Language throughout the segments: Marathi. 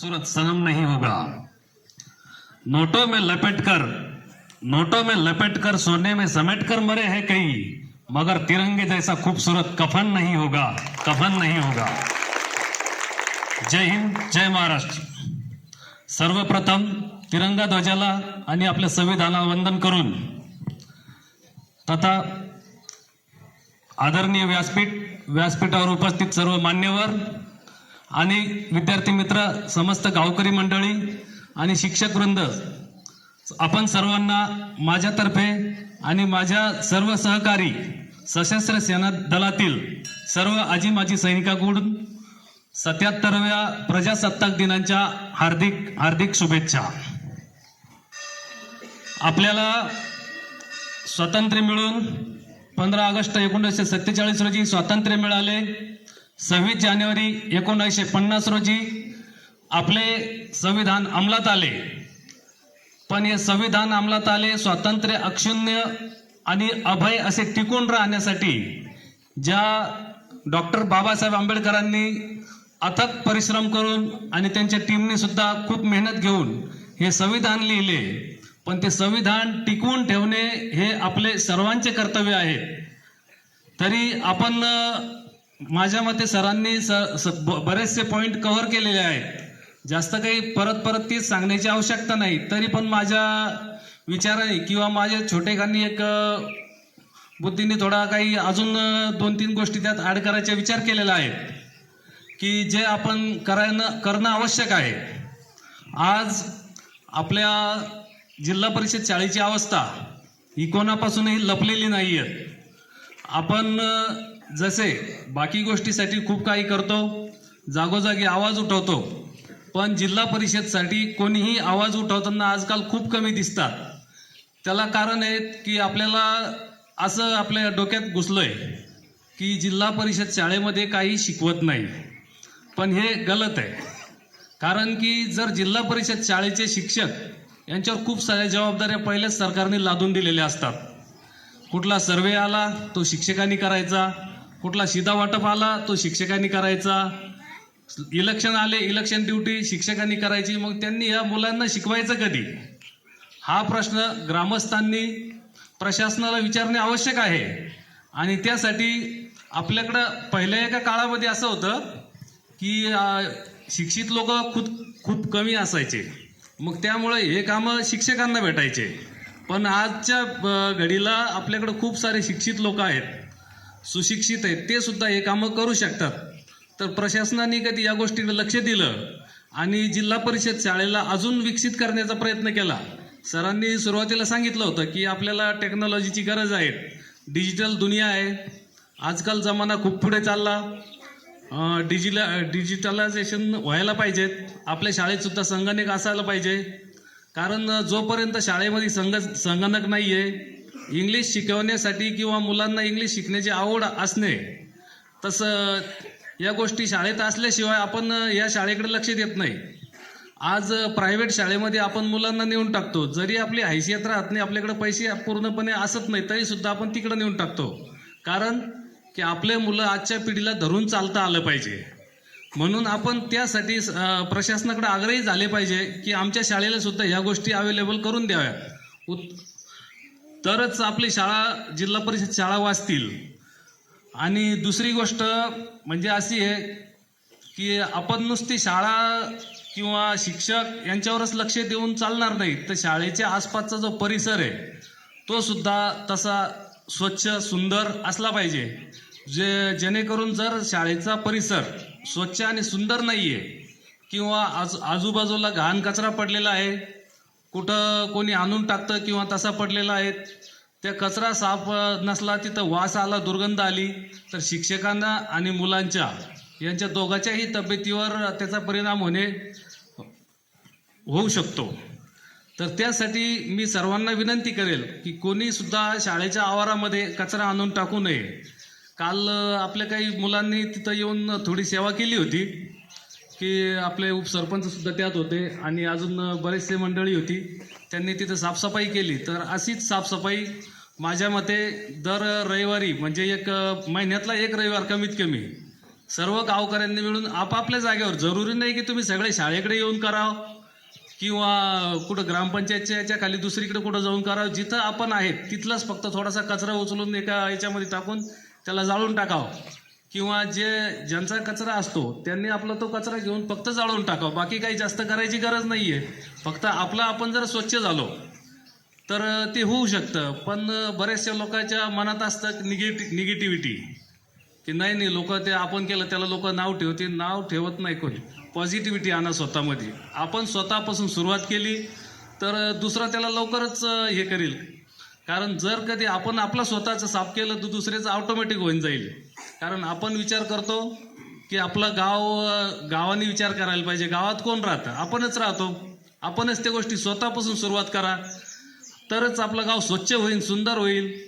सूरत सनम नहीं होगा। नोटों में लपेट कर नोटों में लपेट कर सोने में समेट कर मरे हैं कई मगर तिरंगे जैसा खूबसूरत कफन नहीं होगा कफन नहीं होगा। जय हिंद जय महाराष्ट्र। सर्वप्रथम तिरंगा ध्वजाला आणि आपल्या संविधानाला वंदन करून तथा आदरणीय व्यासपीठ व्यासपीठावर उपस्थित सर्व मान्यवर आणि विद्यार्थी मित्र समस्त गावकरी मंडळी आणि शिक्षक वृंद आपण सर्वांना माझ्यातर्फे आणि माझ्या सर्व सहकारी सशस्त्र सेना दलातील सर्व आजी माजी सैनिकाकडून सत्याहत्तरव्या प्रजासत्ताक दिनाच्या हार्दिक हार्दिक शुभेच्छा. आपल्याला स्वातंत्र्य मिळून पंधरा ऑगस्ट एकोणीसशे सत्तेचाळीस रोजी स्वातंत्र्य मिळाले. सव्वीस जानेवारी एकोणीसशे पन्नास रोजी आपले संविधान अंमलात आले. पण हे संविधान अंमलात आले स्वातंत्र्य अक्षुण्य आणि अभय असे टिकून राहण्यासाठी ज्या डॉक्टर बाबासाहेब आंबेडकरांनी अथक परिश्रम करून आणि त्यांच्या टीमने सुद्धा खूप मेहनत घेऊन हे संविधान लिहिले. पण ते संविधान टिकवून ठेवणे हे आपले सर्वांचे कर्तव्य आहे. तरी आपण माझ्या मते सरांनी स, स, ब- बरेचसे पॉईंट कव्हर केलेले आहेत. जास्त काही परत परत तीच सांगण्याची आवश्यकता नाही. तरी पण माझ्या विचाराने किंवा माझ्या छोटेखानी एक बुद्धीने थोडा काही अजून दोन तीन गोष्टी त्यात ॲड करायचा विचार केलेला आहे. की जे आपण करायनं करणं आवश्यक आहे. आज आपल्या जिल्हा परिषद शाळेची अवस्था ही कोणापासूनही लपलेली नाही आहे आपण जसे बाकी गोष्टीसाठी खूप काही करतो जागोजागी आवाज उठवतो पण जिल्हा परिषदसाठी कोणीही आवाज उठवताना आजकाल खूप कमी दिसतात. त्याला कारण आहे की आपल्याला असं आपल्या डोक्यात घुसलं आहे की जिल्हा परिषद शाळेमध्ये काही शिकवत नाही. पण हे गलत आहे. कारण की जर जिल्हा परिषद शाळेचे शिक्षक यांच्यावर खूप साऱ्या जबाबदाऱ्या पहिल्याच सरकारने लादून दिलेल्या असतात. कुठला सर्वे आला तो शिक्षकांनी करायचा. कुठला शिधा वाटप आला तो शिक्षकांनी करायचा. इलेक्शन आले इलेक्शन ड्युटी शिक्षकांनी करायची. मग त्यांनी या मुलांना शिकवायचं कधी? हा प्रश्न ग्रामस्थांनी प्रशासनाला विचारणे आवश्यक आहे. आणि त्यासाठी आपल्याकडं पहिल्या एका काळामध्ये असं होतं की शिक्षित लोक खूप खूप कमी असायचे. मग त्यामुळे हे कामं शिक्षकांना भेटायचे. पण आजच्या घडीला आपल्याकडं खूप सारे शिक्षित लोक आहेत. सुशिक्षित आहेत ते सुद्धा हे कामं करू शकतात. तर प्रशासनाने कधी या गोष्टीकडे लक्ष दिलं आणि जिल्हा परिषद शाळेला अजून विकसित करण्याचा प्रयत्न केला सरांनी सुरुवातीला सांगितलं होतं की आपल्याला टेक्नॉलॉजीची गरज आहे. डिजिटल दुनिया आहे. आजकाल जमाना खूप पुढे चालला. डिजिला डिजिटलायझेशन व्हायला पाहिजेत आपल्या शाळेतसुद्धा संगणक असायला पाहिजे. कारण जोपर्यंत शाळेमध्ये संग संगणक नाही आहे इंग्लिश शिकवण्यासाठी किंवा मुलांना इंग्लिश शिकण्याची आवड असणे तसं या गोष्टी शाळेत असल्याशिवाय आपण या शाळेकडे लक्ष देत नाही. आज प्रायव्हेट शाळेमध्ये आपण मुलांना नेऊन टाकतो. जरी आपली हैसियत राहत नाही आपल्याकडे पैसे पूर्णपणे असत नाही तरी सुद्धा आपण तिकडे नेऊन टाकतो. कारण की आपले मुलं आजच्या पिढीला धरून चालता आलं पाहिजे. म्हणून आपण त्यासाठी प्रशासनाकडे आग्रही झाले पाहिजे की आमच्या शाळेला सुद्धा ह्या गोष्टी अवेलेबल करून द्याव्यात. उत तरच आपली शाळा जिल्हा परिषद शाळा वाचतील. आणि दुसरी गोष्ट म्हणजे अशी आहे की आपण नुसती शाळा किंवा शिक्षक यांच्यावरच लक्ष देऊन चालणार नाही. तर शाळेच्या आसपासचा जो परिसर आहे तो सुद्धा तसा स्वच्छ सुंदर असला पाहिजे. जे जेणेकरून जर शाळेचा परिसर स्वच्छ आणि सुंदर नाही आहे किंवा आज आजूबाजूला घाण कचरा पडलेला आहे कुठं कोणी आणून टाकतं किंवा तसा पडलेला आहे त्या कचरा साफ नसला तिथं वास आला दुर्गंध आली तर शिक्षकांना आणि मुलांच्या यांच्या दोघांच्याही तब्येतीवर त्याचा परिणाम होणे होऊ शकतो. तर त्यासाठी मी सर्वांना विनंती करेल की कोणीसुद्धा शाळेच्या आवारामध्ये कचरा आणून टाकू नये. काल आपल्या काही मुलांनी तिथं येऊन थोडी सेवा केली होती. की आपले उपसरपंच सुद्धा त्यात होते आणि अजून बरेचसे मंडळी होती. त्यांनी तिथं साफसफाई केली. तर अशीच साफसफाई माझ्या मते दर रविवारी म्हणजे एक महिन्यातला एक रविवार कमीत कमी. सर्व गावकऱ्यांनी मिळून आपापल्या जागेवर जरुरी नाही की तुम्ही सगळे शाळेकडे येऊन करावं किंवा कुठं ग्रामपंचायतच्या याच्या खाली दुसरीकडे कुठं जाऊन करावं. जिथं आपण आहेत तिथलाच फक्त थोडासा कचरा उचलून एका याच्यामध्ये टाकून त्याला जाळून टाकावं. किंवा जे ज्यांचा कचरा असतो त्यांनी आपला तो कचरा घेऊन फक्त जाळून टाकावं. बाकी काही जास्त करायची गरज नाहीये. फक्त आपला आपण जर स्वच्छ झालो तर ते होऊ शकतं. पण बऱ्याचशा लोकांच्या मनात असतं निगेटि निगेटिव्हिटी. की नाही नाही लोक ते आपण केलं त्याला लोक नाव ठेवते नाव ठेवत नाही कोणी. पॉझिटिव्हिटी आणा स्वतःमध्ये. आपण स्वतःपासून सुरुवात केली तर दुसरा त्याला लवकरच हे करेल. कारण जर कधी आपण आपला स्वतःचं साफ केलं तर दुसऱ्याचं ऑटोमॅटिक होऊन जाईल. कारण आपण विचार करतो की आपलं गाव गावाने विचार करायला पाहिजे. गावात कोण राहतं? आपणच राहतो. आपणच त्या गोष्टी स्वतःपासून सुरुवात करा. तरच आपलं गाव स्वच्छ होईल सुंदर होईल.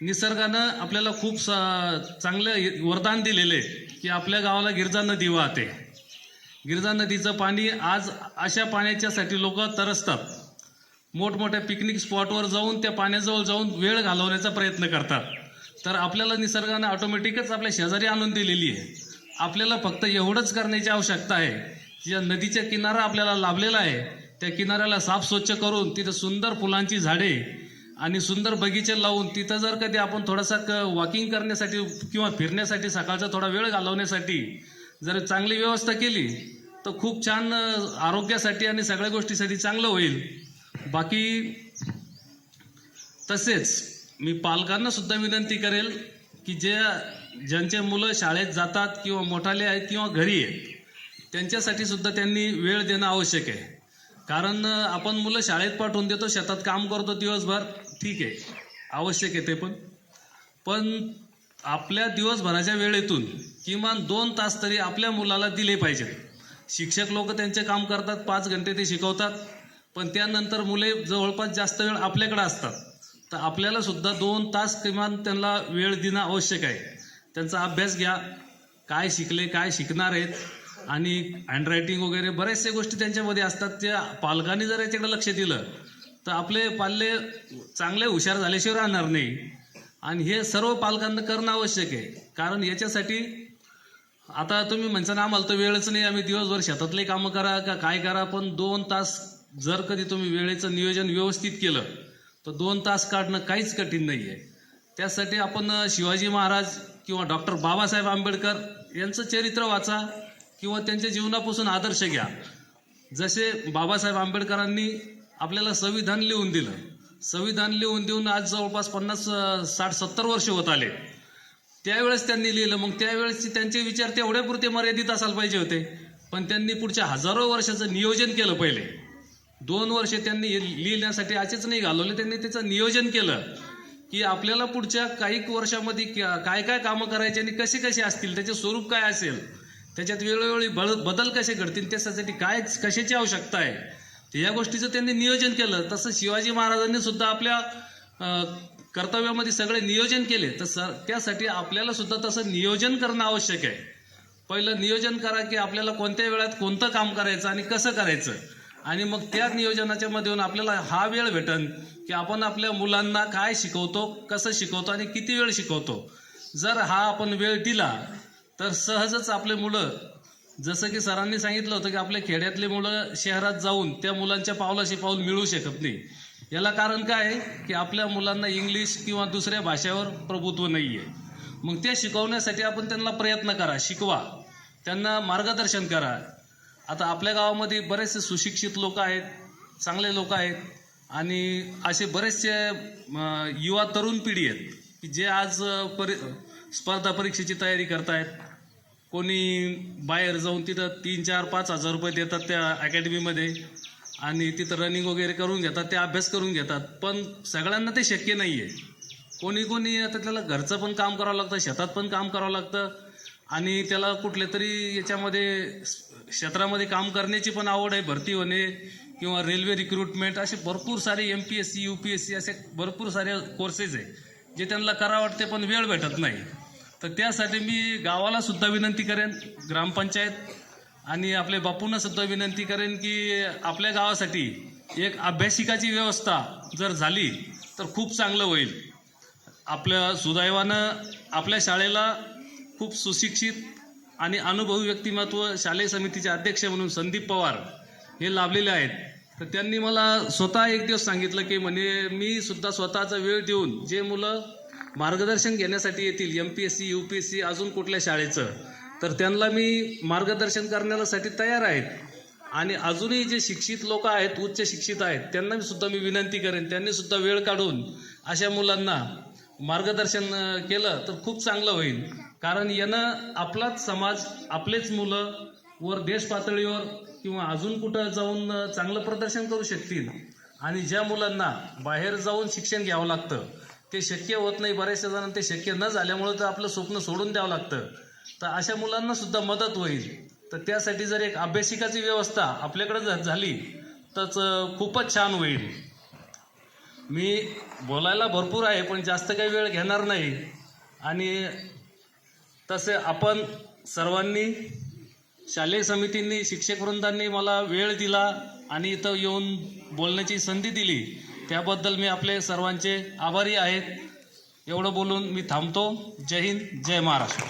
निसर्गानं आपल्याला खूप सा- चांगलं वरदान दिलेलं आहे की आपल्या गावाला गिरजा नदी वाहते. गिरजा नदीचं पाणी आज अशा पाण्याच्यासाठी लोक तरसतात. मोठमोठ्या पिकनिक स्पॉटवर जाऊन त्या पाण्याजवळ जाऊन वेळ घालवण्याचा प्रयत्न करतात. तर आपल्याला निसर्गाने ऑटोमॅटिकच आपल्या शेजारी आणून दिलेली आहे. आपल्याला फक्त एवढंच करण्याची आवश्यकता आहे. ज्या नदीच्या किनारा आपल्याला लाभलेला आहे त्या किनाऱ्याला साफ स्वच्छ करून तिथं सुंदर फुलांची झाडे आणि सुंदर बगीचे लावून तिथं जर कधी आपण थोडासा क वॉकिंग करण्यासाठी किंवा फिरण्यासाठी सकाळचा थोडा वेळ घालवण्यासाठी जर चांगली व्यवस्था केली तर खूप छान आरोग्यासाठी आणि सगळ्या गोष्टीसाठी चांगलं होईल. बाकी तसेच मी पालकांना सुद्धा विनंती करेल की जे ज्यांचे मुलं शाळेत जातात किंवा मोठाले आहेत किंवा घरी आहेत त्यांच्यासाठी सुद्धा त्यांनी वेळ देणं आवश्यक आहे. कारण आपण मुलं शाळेत पाठवून देतो शेतात काम करतो दिवसभर ठीक आहे आवश्यक आहे ते पण. पण आपल्या दिवसभराच्या वेळेतून किमान दोन तास तरी आपल्या मुलाला दिले पाहिजेत. शिक्षक लोक त्यांचे काम करतात पाच घंटे ते शिकवतात पण त्यानंतर मुले जवळपास जास्त वेळ आपल्याकडे असतात. तर आपल्याला सुद्धा दोन तास किमान त्यांना वेळ देणं आवश्यक आहे. त्यांचा अभ्यास घ्या. काय शिकले काय शिकणार आहेत? आणि हँडरायटिंग वगैरे बऱ्याचशा गोष्टी त्यांच्यामध्ये असतात. त्या पालकांनी जर याच्याकडे लक्ष दिलं तर आपले पाल्ले चांगले हुशार झाल्याशिवाय राहणार नाही. आणि हे सर्व पालकांना करणं आवश्यक आहे. कारण याच्यासाठी आता तुम्ही म्हणसान आम्हाला तर वेळच नाही. आम्ही दिवसभर शेतातले कामं करा का काय करा पण दोन तास जर कधी तुम्ही वेळेचं नियोजन व्यवस्थित केलं तर दोन तास काढणं काहीच कठीण नाही आहे त्यासाठी आपण शिवाजी महाराज किंवा डॉक्टर बाबासाहेब आंबेडकर यांचं चरित्र वाचा किंवा त्यांच्या जीवनापासून आदर्श घ्या. जसे बाबासाहेब आंबेडकरांनी आपल्याला संविधान लिहून दिलं. संविधान लिहून देऊन आज जवळपास पन्नास साठ सत्तर वर्ष होत आले. त्यावेळेस त्यांनी लिहिलं. मग त्यावेळेस त्यांचे विचार तेवढ्यापुरते मर्यादित असायला पाहिजे होते. पण त्यांनी पुढच्या हजारो वर्षाचं नियोजन केलं पहिले. दोन वर्ष त्यांनी लिहिण्यासाठी असेच नाही घालवले त्यांनी त्याचं नियोजन केलं की आपल्याला पुढच्या काही वर्षामध्ये काय काय कामं करायची आणि कसे कसे असतील त्याचे स्वरूप काय असेल त्याच्यात वेळोवेळी बळ बदल कसे घडतील त्याच्यासाठी काय कशाची आवश्यकता आहे तर या गोष्टीचं त्यांनी नियोजन केलं. तसं शिवाजी महाराजांनी सुद्धा आपल्या कर्तव्यामध्ये सगळे नियोजन केले. तर स त्यासाठी आपल्याला सुद्धा तसं नियोजन करणं आवश्यक आहे. पहिलं नियोजन करा की आपल्याला कोणत्या वेळात कोणतं काम करायचं आणि कसं करायचं. आणि मग त्या नियोजनाच्या मध्ये आपल्याला हा वेळ भेटन की आपण आपल्या मुलांना काय शिकवतो कसं शिकवतो आणि किती वेळ शिकवतो. जर हा आपण वेळ दिला तर सहजच आपले मुलं जसं की सरांनी सांगितलं होतं की आपल्या खेड्यातले मुलं शहरात जाऊन त्या मुलांच्या पावलाशी पाऊल मिळू शकत नाही. याला कारण काय आहे की आपल्या मुलांना इंग्लिश किंवा दुसऱ्या भाषेवर प्रभुत्व नाही आहे मग ते शिकवण्यासाठी आपण त्यांना प्रयत्न करा शिकवा. त्यांना मार्गदर्शन करा. आता आपल्या गावामध्ये बरेचसे सुशिक्षित लोक आहेत चांगले लोक आहेत आणि असे बरेचसे युवा तरुण पिढी आहेत की जे आज परि स्पर्धा परीक्षेची तयारी करतायत. कोणी बाहेर जाऊन तिथं तीन चार पाच हजार रुपये देतात त्या अकॅडमीमध्ये आणि तिथं रनिंग वगैरे करून घेतात ते अभ्यास करून घेतात. पण सगळ्यांना ते शक्य नाही आहे कोणी कोणी आता त्याला घरचं पण काम करावं लागतं शेतात पण काम करावं लागतं आणि त्याला कुठल्या तरी याच्यामध्ये क्षेत्रामध्ये काम करण्याची पण आवड आहे भरती होणे किंवा रेल्वे रिक्रुटमेंट असे भरपूर सारे M P S C U P S C असे भरपूर सारे कोर्सेस आहे जे त्यांना करा वाटते पण वेळ भेटत नाही. तर त्यासाठी मी गावाला सुद्धा विनंती करेन ग्रामपंचायत आणि आपल्या बापूंना सुद्धा विनंती करेन की आपल्या गावासाठी एक अभ्यासिकाची व्यवस्था जर झाली तर खूप चांगलं होईल. आपल्या सुदैवानं आपल्या शाळेला खूप सुशिक्षित आणि अनुभवी व्यक्तिमत्व शालेय समितीचे अध्यक्ष म्हणून संदीप पवार हे लाभलेले आहेत. तर त्यांनी मला स्वतः एक दिवस सांगितलं की म्हणे मी सुद्धा स्वतःचा वेळ देऊन जे मुलं मार्गदर्शन घेण्यासाठी येतील M P S C U P S C अजून कुठल्या शाळेचं तर त्यांना मी मार्गदर्शन करण्यासाठी तयार आहेत. आणि अजूनही जे शिक्षित लोक आहेत उच्च शिक्षित आहेत त्यांना सुद्धा मी विनंती करेन त्यांनी सुद्धा वेळ काढून अशा मुलांना मार्गदर्शन केलं तर खूप चांगलं होईल. कारण यानं आपलाच समाज आपलेच मुलं वर देश पातळीवर किंवा अजून कुठं जाऊन चांगलं प्रदर्शन करू शकतील आणि ज्या मुलांना बाहेर जाऊन शिक्षण घ्यावं लागतं ते शक्य होत नाही बऱ्याचशा जणांना ते शक्य न झाल्यामुळं तर आपलं स्वप्न सोडून द्यावं लागतं. तर अशा मुलांना सुद्धा मदत होईल. तर त्यासाठी जर एक अभ्यासिकाची व्यवस्था आपल्याकडे झाली तर खूपच छान होईल. मी बोलायला भरपूर आहे पण जास्त काही वेळ घेणार नाही. आणि तसे आपण सर्वांनी शालेय समितींनी शिक्षक वृंदांनी मला वेळ दिला आणि इथं येऊन बोलण्याची संधी दिली. त्याबद्दल मी आपले सर्वांचे आभारी आहेत. एवढं बोलून मी थांबतो. जय हिंद जय महाराष्ट्र.